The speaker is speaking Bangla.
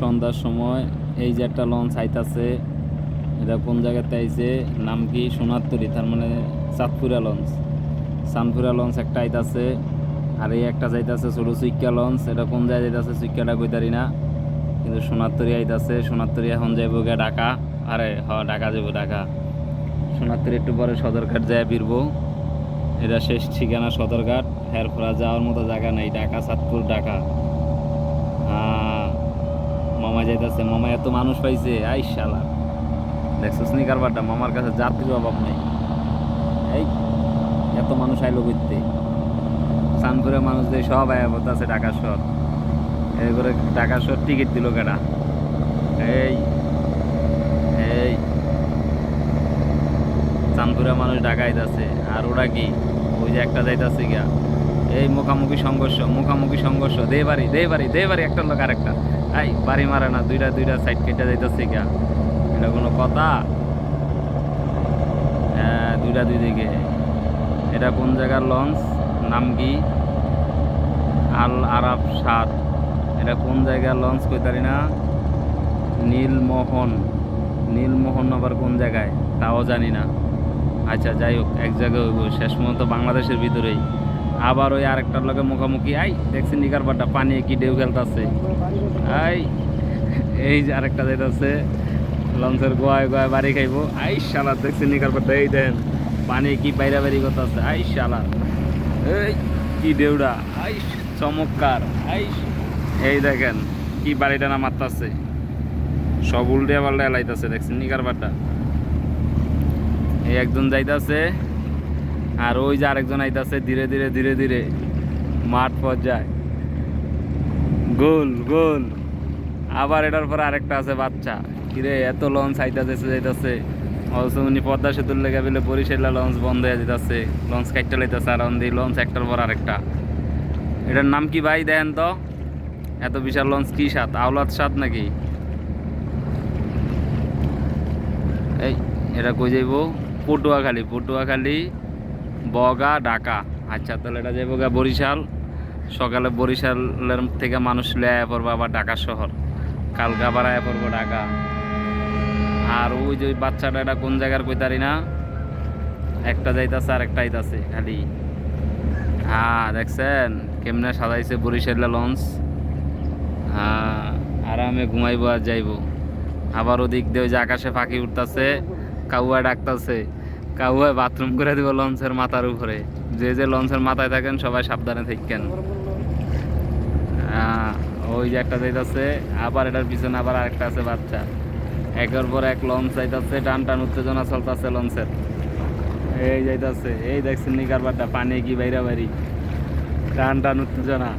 সন্ধ্যার সময় এই যে একটা লঞ্চ আইতাছে, এটা কোন জায়গাতে আইছে, নাম কি সোনারতরি তার মানে চাঁদপুরা লঞ্চ সানপুরা লঞ্চ একটা আইতাছে, আর এই একটা যাইতাছে ছোটো সুইক্কা লঞ্চ এটা কোন জায়গায় যাইতাছে সুইক্কাটা কইতারি না। কিন্তু সোনারতরি আইতাছে সোনারতরি এখন যাইব গিয়ে ঢাকা। আরে, হ, ঢাকা যাব ঢাকা। সোনারতরি একটু পরে সদরঘাট যায় ফিরবো। এটা শেষ ঠিকানা সদরঘাট, হেরফরা যাওয়ার মতো জায়গা নেই, ঢাকা, চাঁদপুর, ঢাকা। মামা যাইতাছে, মামা এত মানুষ পাইছে, আই শালা। দেখছ স্নিকার মামার কাছে যাত্রীর অভাব নেই। এই, এত মানুষ আইলো করতে সানপুরে মানুষদের সব আয়া আছে ঢাকা শহর। এই করে ঢাকা শহর টিকিট দিল কেটা এই এই। চাঁদপুরে মানুষ ঢাকা আইতাছে আর ওরা কি? ওই যে একটা যাইতাছে গিয়া। এই মুখামুখি সংঘর্ষ মুখামুখি সংঘর্ষ। দে বাড়ি দে বাড়ি দে বাড়ি একটা লোক আরেকটা। এই, বাড়ি মারে না, দুইটা দুইটা সাইড কেটে যাইতাছে গিয়া। এটা কোনো কথা? হ্যাঁ দুইটা দুই দিকে। এটা কোন জায়গার লঞ্চ? নাম কি? আল আরাব সাত এটা কোন জায়গার লঞ্চ কই কইতারি না। নীলমোহন। নীলমোহন আবার কোন জায়গায়? তাও জানি না। আচ্ছা যাই হোক, এক জায়গায় শেষ পর্যন্ত বাংলাদেশের ভিতরেই। আবার ওই আরেকটার লগে মুখামুখি। আই, দেখছি নিকার বাটা পানি কি ঢেউ খেলতেছে। আই, এই যে আরেকটা যাইতাছে। লঞ্চের গোয়ায় গোয়ায় বাড়ি খাইবো। আই শালা, দেখছি নিকার বাটা এই দেন, পানি কি বাইরা বাড়ি করতেছে। আই শালা, এই কি ঢেউড়া। আই চমৎকার। আই, এই দেখেন, কি বাড়িটা না মারতাছে। সব উল্টে পাল্টে এলাইতাছে দেখছেন নিকার বাটা এই একজন যাইতাছে। আর ওই যে আরেকজন আইতাছে, ধীরে ধীরে ধীরে ধীরে মাঠ পর্যায়। গোল গোল। আবার এটার পর আরেকটা আছে বাচ্চা। কিরে, এত লঞ্চ আইতাছে যাইতাছে। অথচ উনি পদ্মা সেতুর লেগে বলে বরিশালা লঞ্চ বন্ধ হয়ে যেতেছে লঞ্চ কাটতে লাইতেছে আর অন দিয়ে লঞ্চ একটার পর আরেকটা। এটার নাম কি ভাই দেখেন তো? এত বিশাল লঞ্চ কি সাত? আওলাদ সাত নাকি? এই, এটা কই যাইব? পটুয়াখালী পটুয়াখালী। বগা, ঢাকা। আচ্ছা তাহলে এটা যাইব গা বরিশাল, সকালে বরিশালের থেকে মানুষ লেয়া পড়ব আবার ঢাকা শহর। কালকে আবার আয়া পড়ব ঢাকা। আর ওই যে বাচ্চাটা, এটা কোন জায়গার কইতারি না? একটা যাইতাছে আর একটা আইতাছে, খালি। হ্যাঁ দেখছেন? কেমনে সাজাইছে বরিশালা লঞ্চ। হ্যাঁ আরামে ঘুমাইবো আর যাইবো। আবার ওদিক দিয়ে ওই যে আকাশে পাখি উঠতাছে, কাউয়া ডাকতাছে। কাউয়া বাথরুম করে দিব লঞ্চের মাথার উপরে। যে যে লঞ্চের মাথায় থাকেন সবাই সাবধানে থাকেন। ওই যে একটা যাইতাছে, আবার এটার পিছনে আবার আরেকটা আছে বাচ্চা। একের পর এক লঞ্চ যাইতাছে, টান টান উত্তেজনা চলতেছে লঞ্চের। এই যাইতাছে, এই দেখছেন নিকার বারটা পানি কি বাইরা বাড়ি টান টান উত্তেজনা।